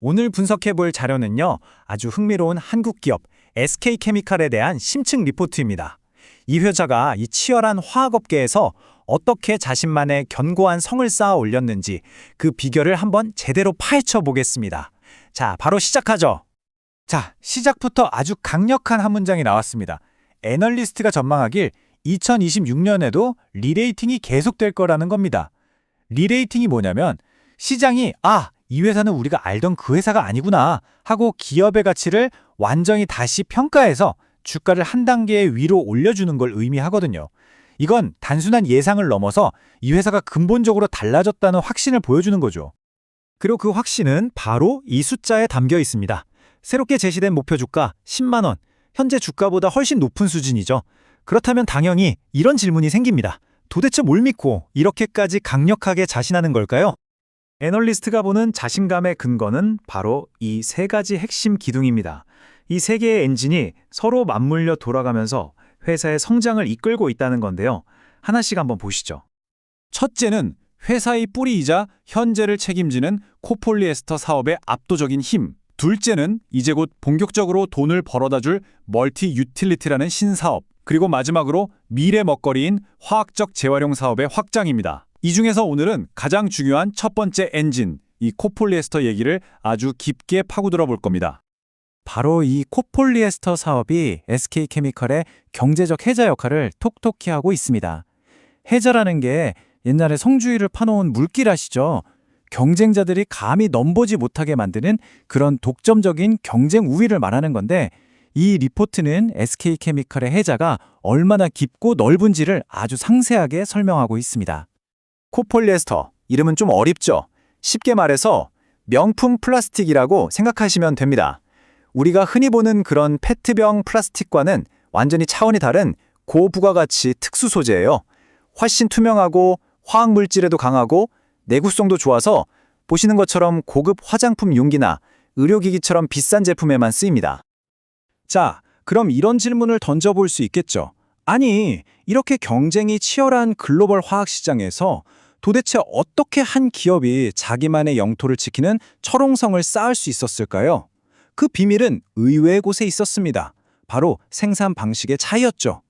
오늘 분석해볼 자료는요, 아주 흥미로운 한국 기업 SK케미칼에 대한 심층 리포트입니다. 이 회사가 이 치열한 화학업계에서 어떻게 자신만의 견고한 성을 쌓아 올렸는지 그 비결을 한번 제대로 파헤쳐 보겠습니다. 자, 바로 시작하죠. 자, 시작부터 아주 강력한 한 문장이 나왔습니다. 애널리스트가 전망하길 2026년에도 리레이팅이 계속될 거라는 겁니다. 리레이팅이 뭐냐면 시장이 아, 이 회사는 우리가 알던 그 회사가 아니구나 하고 기업의 가치를 완전히 다시 평가해서 주가를 한 단계 위로 올려주는 걸 의미하거든요. 이건 단순한 예상을 넘어서 이 회사가 근본적으로 달라졌다는 확신을 보여주는 거죠. 그리고 그 확신은 바로 이 숫자에 담겨 있습니다. 새롭게 제시된 목표 주가 10만 원, 현재 주가보다 훨씬 높은 수준이죠. 그렇다면 당연히 이런 질문이 생깁니다. 도대체 뭘 믿고 이렇게까지 강력하게 자신하는 걸까요? 애널리스트가 보는 자신감의 근거는 바로 이 세 가지 핵심 기둥입니다. 이 세 개의 엔진이 서로 맞물려 돌아가면서 회사의 성장을 이끌고 있다는 건데요. 하나씩 한번 보시죠. 첫째는 회사의 뿌리이자 현재를 책임지는 코폴리에스터 사업의 압도적인 힘. 둘째는 이제 곧 본격적으로 돈을 벌어다 줄 멀티 유틸리티라는 신사업. 그리고 마지막으로 미래 먹거리인 화학적 재활용 사업의 확장입니다. 이 중에서 오늘은 가장 중요한 첫 번째 엔진, 이 코폴리에스터 얘기를 아주 깊게 파고들어 볼 겁니다. 바로 이 코폴리에스터 사업이 SK케미칼의 경제적 해자 역할을 톡톡히 하고 있습니다. 해자라는 게 옛날에 성주의를 파놓은 물길 아시죠? 경쟁자들이 감히 넘보지 못하게 만드는 그런 독점적인 경쟁 우위를 말하는 건데 이 리포트는 SK케미칼의 해자가 얼마나 깊고 넓은지를 아주 상세하게 설명하고 있습니다. 코폴리에스터, 이름은 좀 어렵죠? 쉽게 말해서 명품 플라스틱이라고 생각하시면 됩니다. 우리가 흔히 보는 그런 페트병 플라스틱과는 완전히 차원이 다른 고부가가치 특수 소재예요. 훨씬 투명하고 화학 물질에도 강하고 내구성도 좋아서 보시는 것처럼 고급 화장품 용기나 의료기기처럼 비싼 제품에만 쓰입니다. 자, 그럼 이런 질문을 던져볼 수 있겠죠. 아니, 이렇게 경쟁이 치열한 글로벌 화학 시장에서 도대체 어떻게 한 기업이 자기만의 영토를 지키는 철옹성을 쌓을 수 있었을까요? 그 비밀은 의외의 곳에 있었습니다. 바로 생산 방식의 차이였죠.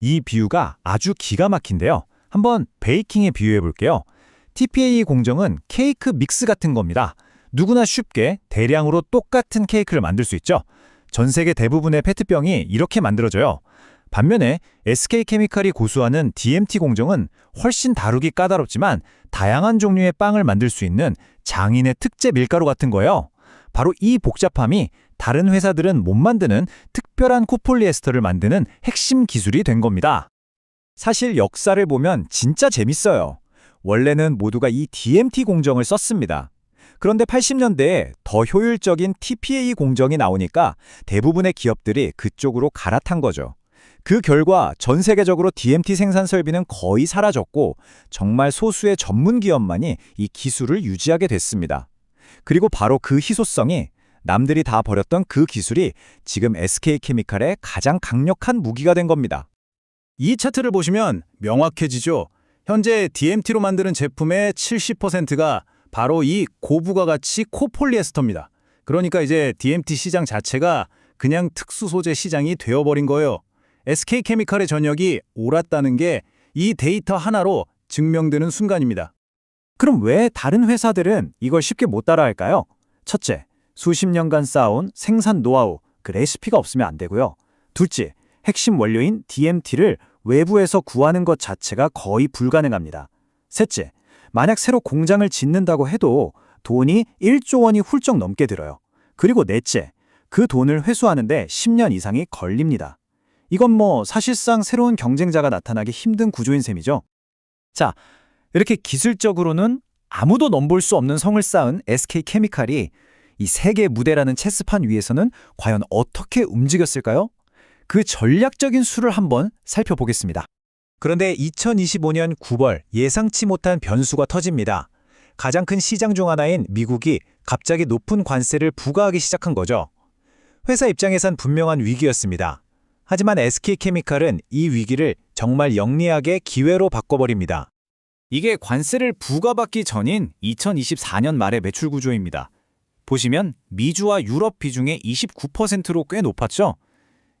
이 비유가 아주 기가 막힌데요. 한번 베이킹에 비유해 볼게요. TPA 공정은 케이크 믹스 같은 겁니다. 누구나 쉽게 대량으로 똑같은 케이크를 만들 수 있죠. 전 세계 대부분의 페트병이 이렇게 만들어져요. 반면에 SK케미칼이 고수하는 DMT 공정은 훨씬 다루기 까다롭지만 다양한 종류의 빵을 만들 수 있는 장인의 특제 밀가루 같은 거예요. 바로 이 복잡함이 다른 회사들은 못 만드는 특별한 코폴리에스터를 만드는 핵심 기술이 된 겁니다. 사실 역사를 보면 진짜 재밌어요. 원래는 모두가 이 DMT 공정을 썼습니다. 그런데 80년대에 더 효율적인 TPA 공정이 나오니까 대부분의 기업들이 그쪽으로 갈아탄 거죠. 그 결과 전 세계적으로 DMT 생산 설비는 거의 사라졌고 정말 소수의 전문 기업만이 이 기술을 유지하게 됐습니다. 그리고 바로 그 희소성이 남들이 다 버렸던 그 기술이 지금 SK케미칼의 가장 강력한 무기가 된 겁니다. 이 차트를 보시면 명확해지죠. 현재 DMT로 만드는 제품의 70%가 바로 이 고부가 가치 코폴리에스터입니다. 그러니까 이제 DMT 시장 자체가 그냥 특수 소재 시장이 되어버린 거예요. SK케미칼의 전역이 옳았다는 게 이 데이터 하나로 증명되는 순간입니다. 그럼 왜 다른 회사들은 이걸 쉽게 못 따라할까요? 첫째, 수십 년간 쌓아온 생산 노하우, 그 레시피가 없으면 안 되고요. 둘째, 핵심 원료인 DMT를 외부에서 구하는 것 자체가 거의 불가능합니다. 셋째, 만약 새로 공장을 짓는다고 해도 돈이 1조 원이 훌쩍 넘게 들어요. 그리고 넷째, 그 돈을 회수하는데 10년 이상이 걸립니다. 이건 뭐 사실상 새로운 경쟁자가 나타나기 힘든 구조인 셈이죠. 자, 이렇게 기술적으로는 아무도 넘볼 수 없는 성을 쌓은 SK케미칼이 이 세계 무대라는 체스판 위에서는 과연 어떻게 움직였을까요? 그 전략적인 수를 한번 살펴보겠습니다. 그런데 2025년 9월 예상치 못한 변수가 터집니다. 가장 큰 시장 중 하나인 미국이 갑자기 높은 관세를 부과하기 시작한 거죠. 회사 입장에선 분명한 위기였습니다. 하지만 SK케미칼은 이 위기를 정말 영리하게 기회로 바꿔버립니다. 이게 관세를 부과받기 전인 2024년 말의 매출 구조입니다. 보시면 미주와 유럽 비중의 29%로 꽤 높았죠.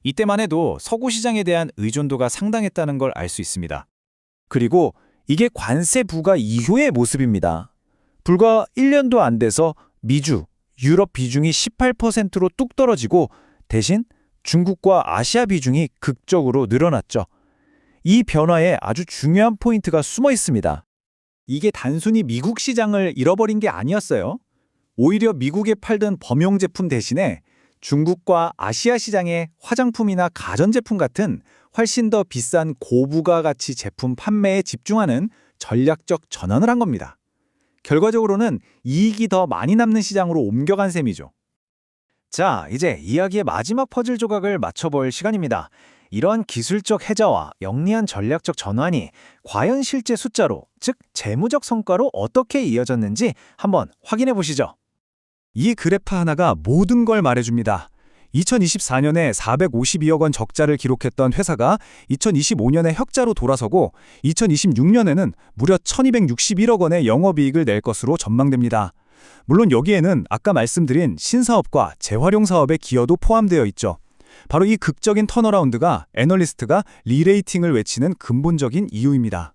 이때만 해도 서구 시장에 대한 의존도가 상당했다는 걸 알 수 있습니다. 그리고 이게 관세 부과 이후의 모습입니다. 불과 1년도 안 돼서 미주, 유럽 비중이 18%로 뚝 떨어지고 대신 중국과 아시아 비중이 극적으로 늘어났죠. 이 변화에 아주 중요한 포인트가 숨어 있습니다. 이게 단순히 미국 시장을 잃어버린 게 아니었어요. 오히려 미국에 팔던 범용 제품 대신에 중국과 아시아 시장의 화장품이나 가전제품 같은 훨씬 더 비싼 고부가 가치 제품 판매에 집중하는 전략적 전환을 한 겁니다. 결과적으로는 이익이 더 많이 남는 시장으로 옮겨간 셈이죠. 자, 이제 이야기의 마지막 퍼즐 조각을 맞춰볼 시간입니다. 이런 기술적 해자와 영리한 전략적 전환이 과연 실제 숫자로, 즉 재무적 성과로 어떻게 이어졌는지 한번 확인해 보시죠. 이 그래프 하나가 모든 걸 말해줍니다. 2024년에 452억 원 적자를 기록했던 회사가 2025년에 흑자로 돌아서고 2026년에는 무려 1261억 원의 영업이익을 낼 것으로 전망됩니다. 물론 여기에는 아까 말씀드린 신사업과 재활용 사업의 기여도 포함되어 있죠. 바로 이 극적인 턴어라운드가 애널리스트가 리레이팅을 외치는 근본적인 이유입니다.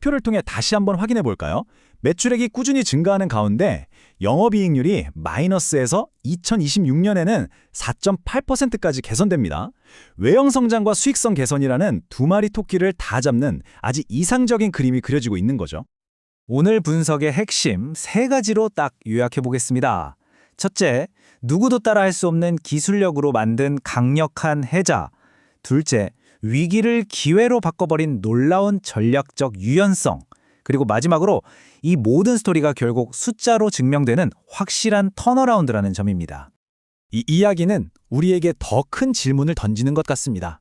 표를 통해 다시 한번 확인해 볼까요? 매출액이 꾸준히 증가하는 가운데 영업이익률이 마이너스에서 2026년에는 4.8%까지 개선됩니다. 외형 성장과 수익성 개선이라는 두 마리 토끼를 다 잡는 아주 이상적인 그림이 그려지고 있는 거죠. 오늘 분석의 핵심 세 가지로 딱 요약해 보겠습니다. 첫째, 누구도 따라할 수 없는 기술력으로 만든 강력한 해자. 둘째, 위기를 기회로 바꿔버린 놀라운 전략적 유연성. 그리고 마지막으로 이 모든 스토리가 결국 숫자로 증명되는 확실한 턴어라운드라는 점입니다. 이 이야기는 우리에게 더 큰 질문을 던지는 것 같습니다.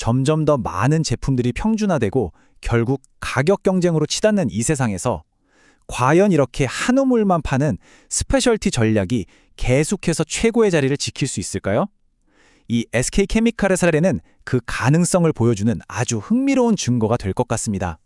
점점 더 많은 제품들이 평준화되고 결국 가격 경쟁으로 치닫는 이 세상에서 과연 이렇게 한 우물만 파는 스페셜티 전략이 계속해서 최고의 자리를 지킬 수 있을까요? 이 SK케미칼의 사례는 그 가능성을 보여주는 아주 흥미로운 증거가 될 것 같습니다.